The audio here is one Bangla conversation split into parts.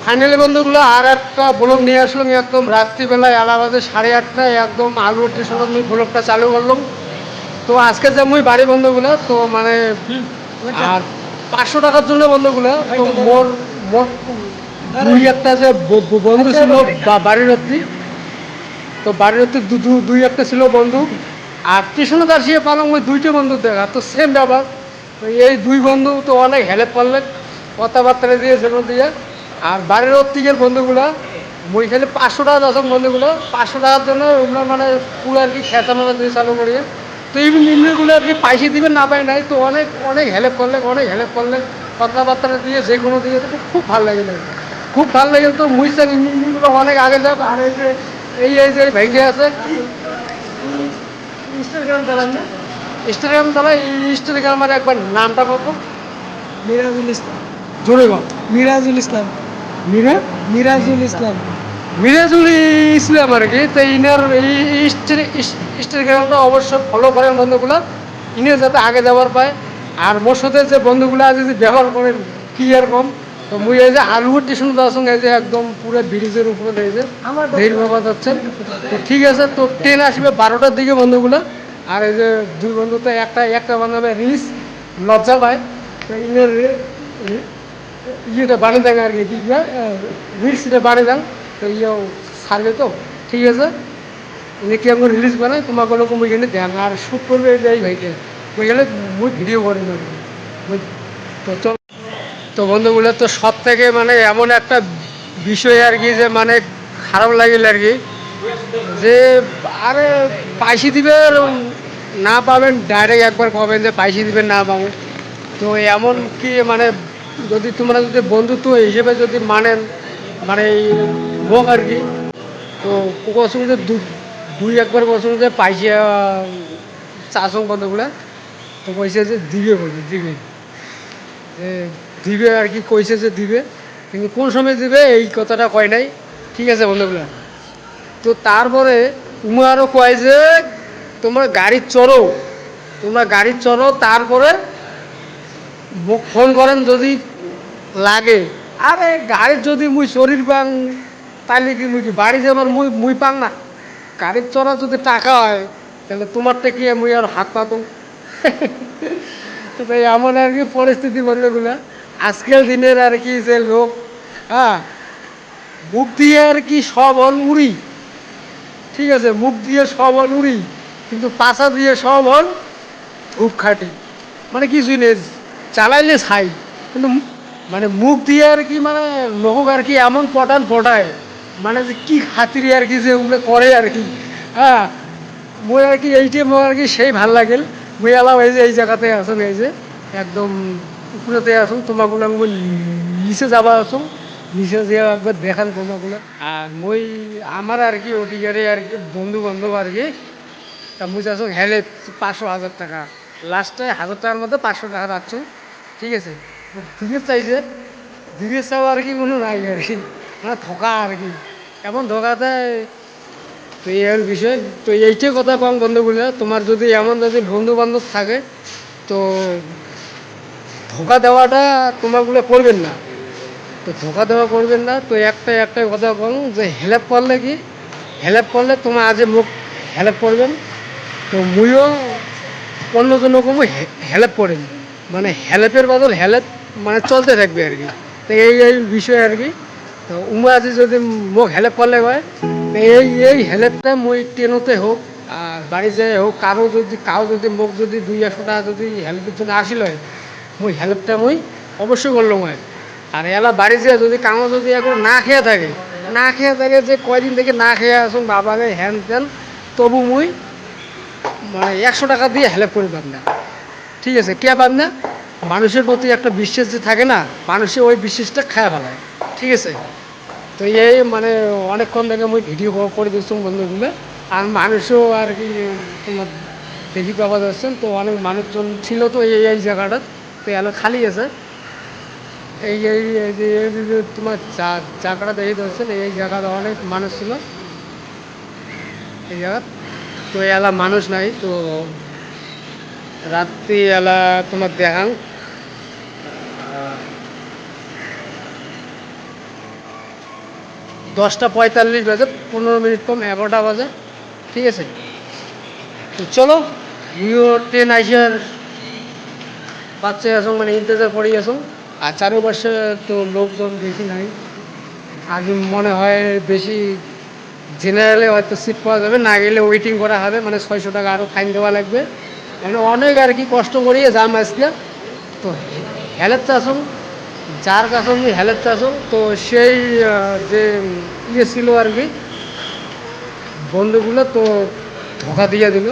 ফাইনালি বন্ধুগুলো আর একটা ব্লগ নিয়ে আসলাম একদম রাত্রিবেলায় এলাহাবাদে সাড়ে আটটায় একদম আলু স্টেশনে আমি ব্লগটা চালু করলাম। তো আজকে যে মুই বাড়ি বন্ধুগুলো তো মানে আর পাঁচশো টাকার জন্য বন্ধুগুলো তো মোর মোর দুই একটা যে বন্ধু ছিল বা- বাড়ির রাত্রি তো বাড়ির রাত্রি দুই একটা ছিল বন্ধু। আর স্টেশনে আসিয়ে পালাম ওই দুইটা বন্ধু দেখা তো সেম ব্যাপার। তো এই দুই বন্ধু তো অনেক হেল্প করলেন কথাবার্তা দিয়ে সেগুলো দিয়ে। আর বাড়ির ওর বন্ধুগুলো মই খালি পাঁচশো টাকা দশক বন্ধুগুলো, পাঁচশো টাকার জন্য ওগুলো মানে পুরো আর কি দিয়ে চালু করিয়ে। তো এই নির্ণয়গুলো আর কি পয়সা দিবেন না পাই নাই, তো অনেক অনেক হেল্প করলে, অনেক হেল্প করলে কথাবার্তা দিয়ে, যে কোনো দিয়ে খুব ভালো লাগে খুব ভালো লাগে তো মুইসার ইঞ্জিনগুলো অনেক আগে যাক, আর এই যে এই যে ভেঙে আছে। ইনস্টাগ্রাম চালান না? ইনস্টাগ্রাম এই ইনস্টাগ্রামের একবার নামটা বলব মিরাজুল ইসলাম। জোরে গো মিরাজুল ইসলাম। মিরা? মিরাজুল ইসলাম। মিরাজুল ইসলাম আর কি। তো ইনার এই ইনস্টাগ্রামটা অবশ্যই ফলো করেন বন্ধুগুলো। ইনি যাতে আগে যাওয়ার পায়। আর মোর সাথে যে বন্ধুগুলো আছে যে ব্যবহার করেন কি আর কম। তো মুই এই যে আলু যাওয়ার সঙ্গে এই যে একদম পুরো ব্রিজের উপরে আমার ধীর বাবা যাচ্ছেন তো ঠিক আছে তো ট্রেন আসবে বারোটার দিকে বন্ধুগুলো। আর এই যে দুই বন্ধু তো একটা একটা বানাবে রিস লজ্জা পায়। তো ইনের ইয়েটা বানিয়ে দেন আর কি রিলসটা বানিয়ে দেন। তো ইয়েও ছাড়বে তো, ঠিক আছে? উনি কি আমার রিলিজ বানায়? তোমার কোনো কোনো এখানে দেন। আর শ্যুট করবে এই ভাইকে। ওই গেলে মুই ভিডিও করে বুঝ- তো চল। তো বন্ধুগুলো, তো সব থেকে মানে এমন একটা বিষয় আর কি যে মানে খারাপ লাগিল আর কি। যে আরে পাইসি দিবে না পাবেন ডাইরেক্ট একবার কবেন যে পাইসি দিবেন, না পাবো তো এমন কি মানে যদি তোমরা যদি বন্ধুত্ব হিসেবে যদি মানেন মানে হোক আর কি, তো যে দু- দুই একবার কসম যে পাইছে চাষং বন্ধুগুলা, তো কইছে যে দিবে বলছে দিবে। যে দিবে আর কি কইছে যে দিবে, কিন্তু কোন সময় দিবে এই কথাটা কয় নাই। ঠিক আছে বন্ধুগুলা। তো তারপরে উমা আরও কয় যে, তোমরা গাড়ি চড়ো, তোমরা গাড়ি চড়ো, তারপরে ফোন করেন যদি লাগে। আরে, গাড়ির যদি মুই শরীর পাং তাহলে কি মুই কি বাড়ি যাবার মুই মুই পাং না। গাড়ির চড়া যদি টাকা হয়, তাহলে তোমারটা কি মুই আর হাত পাতো তো এমন আর কি পরিস্থিতি বন্ধুগুলা আজকের দিনের আর কি যে লোক হ্যাঁ মুখ দিয়ে আর কি সব হল উড়ি ঠিক আছে, মুখ দিয়ে সব হল উড়ি কিন্তু পাশা দিয়ে সব হল ধূপ খাটি মানে কিছুই নেই। চালাইলে ছাই। কিন্তু মানে মুখ দিয়ে আর কি মানে লোক আর কি এমন পটান পটায়। মানে যে কি খাতিরে আর কি যে ওগুলো করে আর কি। হ্যাঁ মই আর কি এইটা মোৰ আর কি সেই ভালো লাগিল। মই এলাম এই যে, এই জায়গাতে আছো, এই যে, একদম উপরেতে আছো তোমাগুলো মই নিচে যাবা আছো। নিচে যেয়ে একবার দেখান তোমাগুলো আর মই, আমার আর কি ওটিকারে আর কি বন্ধু বান্ধব আর কি, তা মুই যাচ্ছ হেলে পাঁচশো হাজার টাকা। লাস্টে হাজার টাকার মধ্যে পাঁচশো টাকা রাখছো। ঠিক আছে। দিকে চাইছে দিকে চাও আর কি কোনো নাই আর কি। মানে ধোকা আর কি। এমন ধোকা দেয় তো এই আর বিষয় তো এইটাই কথা কম বন্ধুগুলো তোমার যদি এমন যদি বন্ধু বান্ধব থাকে, তো ধোকা দেওয়াটা তোমারগুলো করবেন না। তো ধোকা দেওয়া করবেন না, তো একটা একটাই কথা কম যে হেল্প করলে কি? হেল্প করলে তোমার আজ মুখ হেল্প করবেন। তো মুইও অন্যজনকে মুই হেল্প করেন। মানে হেল্পের বদল হেল্প মানে চলতে থাকবে আর কি। এই এই বিষয় আর কি। উমা আজি যদি মোক হেল্প করলে হয় এই এই হেল্পটা মই ট্রেনতে হোক বাড়ি যায় হোক, কারও যদি কাউ যদি মোক যদি দুই একশো টাকা যদি হেল্পের জন্য আসিল হয়, মই হেল্পটা মই অবশ্যই করলাম হয়। আর এলা বাড়ি যায় যদি কামো যদি এখন না খেয়ে থাকে, না খেয়ে থাকে যে কয়দিন থেকে না খেয়ে আসুন বাবাকে হ্যান ত্যান তবু মুই মানে একশো টাকা দিয়ে হেল্প করে পাব না ঠিক আছে কে পাব না? মানুষের প্রতি একটা বিশ্বাস যে থাকে না, মানুষে ওই বিশ্বাসটা খায় ফেলায়। ঠিক আছে? তো এই মানে অনেকক্ষণ থেকে আমি ভিডিও করে দিচ্ছি বন্ধুগুলো, আর মানুষও আর কি তোমার দেখি পাওয়া যাচ্ছেন তো অনেক মানুষজন ছিল তো এই এই জায়গাটা, তো এলো খালি আছে। এই এই যে তোমার জায়গাটা দেখে যাচ্ছেন এই জায়গাটা অনেক মানুষ ছিল। এই জায়গা তো এলা মানুষ নাই, তো রাত্রি এলা তোমার দেখান দশটা পঁয়তাল্লিশ বাজে, পনেরো মিনিট কম, এগারোটা বাজে, ঠিক আছে? তো চলো ইউ ট্রেন আইসার বাচ্চা আসুন মানে ইন্তজার করি আসুন আর চারপাশে তো লোকজন বেশি নাই। আজ মনে হয় বেশি জেনারেলে হয়তো সিট পাওয়া যাবে, না গেলে ওয়েটিং করা হবে মানে ছয়শো টাকা আরও ফাইন দেওয়া লাগবে। মানে অনেক আর কি কষ্ট করিয়ে যাম আজকে। তো হেলের চাষন যার কাছে আমি হেলের চাষন তো সেই যে ইয়ে ছিল আর কি, বন্ধুগুলো তো ধোকা দিয়ে দিল।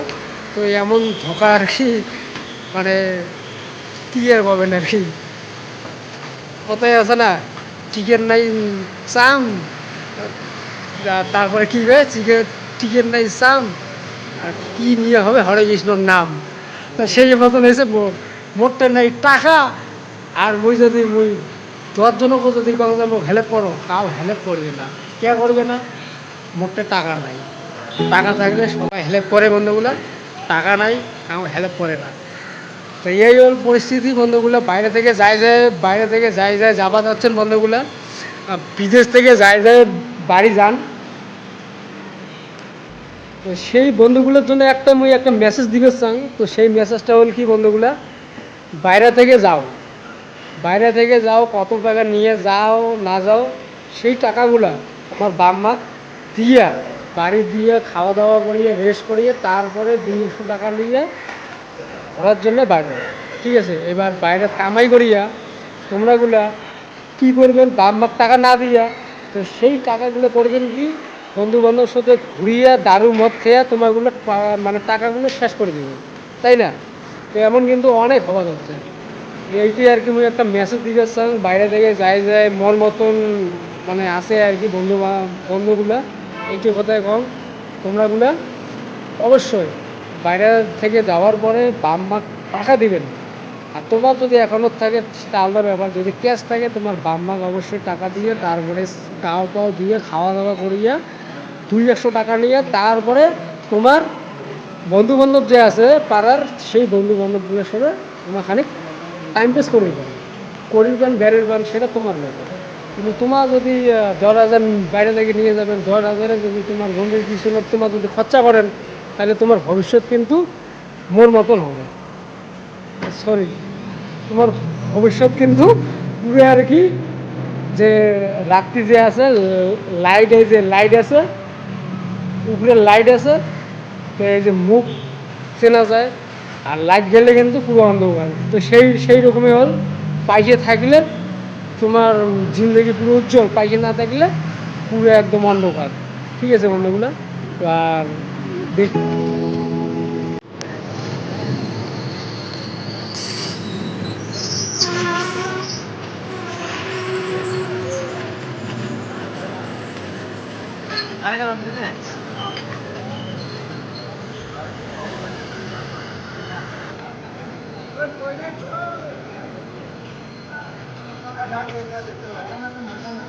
তো এমন ধোকা আর কি মানে কী আর পাবেন আর কি। কোথায় আছে না চিকেন নাই চাম। তারপরে কী হবে চিকেন চিকেন নাই, চাম। আর কী নিয়ে হবে, হরে কৃষ্ণর নাম। তা সেই মতন হয়েছে, মো- মোটটা নাই টাকা। আর মুই যদি মুই দশজনকে যদি কোনো মোক হেল্প করো তাও হেল্প করবে না। কে করবে না? মোটে টাকা নাই। টাকা থাকলে সবাই হেল্প করে বন্ধুগুলা। টাকা নাই, কাউ হেল্প করে না। তো এই হল পরিস্থিতি, বন্ধুগুলো। বাইরে থেকে যায় যায়, বাইরে থেকে যায় যায় যাবা যাচ্ছেন বন্ধুগুলা। বিদেশ থেকে যায় যায় বাড়ি যান। তো সেই বন্ধুগুলোর জন্য একটা মুই একটা মেসেজ দিবে চাই তো সেই মেসেজটা হল কি বন্ধুগুলা? বাইরে থেকে যাও। বাইরে থেকে যাও, কত টাকা নিয়ে যাও, না যাও, সেই টাকাগুলা আমার বাপ মা দিয়া, বাড়ি দিয়ে খাওয়া দাওয়া করিয়ে রেস্ট করিয়ে, তারপরে দুইশো টাকা নিয়ে ঘোরার জন্য বাইরে ঠিক আছে? এবার বাইরে কামাই করিয়া তোমরাগুলা কি করবেন? বাপ মার টাকা না দিয়া, তো সেই টাকাগুলো করবেন কি? বন্ধু বান্ধবের সাথে ঘুরিয়া, দারু মদ খেয়া তোমারগুলো মানে টাকাগুলো শেষ করে দিবে। তাই না? তো এমন কিন্তু অনেক হওয়া যাচ্ছে এইটাই আর কি একটা মেসেজ দিতে চাই বাইরে থেকে যায় যায় মন মতন মানে আছে আর কি বন্ধু বন্ধুগুলা। এইটি কথায় কম তোমরাগুলা অবশ্যই বাইরে থেকে যাওয়ার পরে বাম মা টাকা দিবেন। আর তোমার যদি এখনও থাকে, সেটা আলাদা ব্যাপার। যদি ক্যাশ থাকে, তোমার বাম মাক অবশ্যই টাকা দিয়ে, তারপরে কাও পাও দিয়ে খাওয়া দাওয়া করিয়া দুই একশো টাকা নিয়ে তারপরে তোমার বন্ধু বান্ধব যে আছে পাড়ার, সেই বন্ধু বান্ধবগুলোর সাথে তোমার খানিক টাইম পাস করিবেন করিবেন বেরোবেন সেটা তোমার ব্যাপার কিন্তু তোমার যদি দশ হাজার বাইরে থেকে নিয়ে যাবেন, দশ হাজারে যদি তোমার বন্ধুর পিছনে তোমার যদি খরচা করেন, তাহলে তোমার ভবিষ্যৎ কিন্তু মোর মতন হবে। সরি তোমার ভবিষ্যৎ কিন্তু পুরো আর কি যে রাত্রি যে আছে লাইট এই যে লাইট আছে উপরে লাইট আছে এই যে মুখ চেনা যায়, আর লাইট গেলে কিন্তু পুরো অন্ধকার। তো সেই সেই রকমই হল। পাইকে থাকলে তোমার জিন্দগি পুরো উজ্জ্বল পাইকে না থাকলে পুরো একদম অন্ধকার। ঠিক আছে বন্ধুগুলো? আর দেখ আরে ఆధార్ చేస్తాను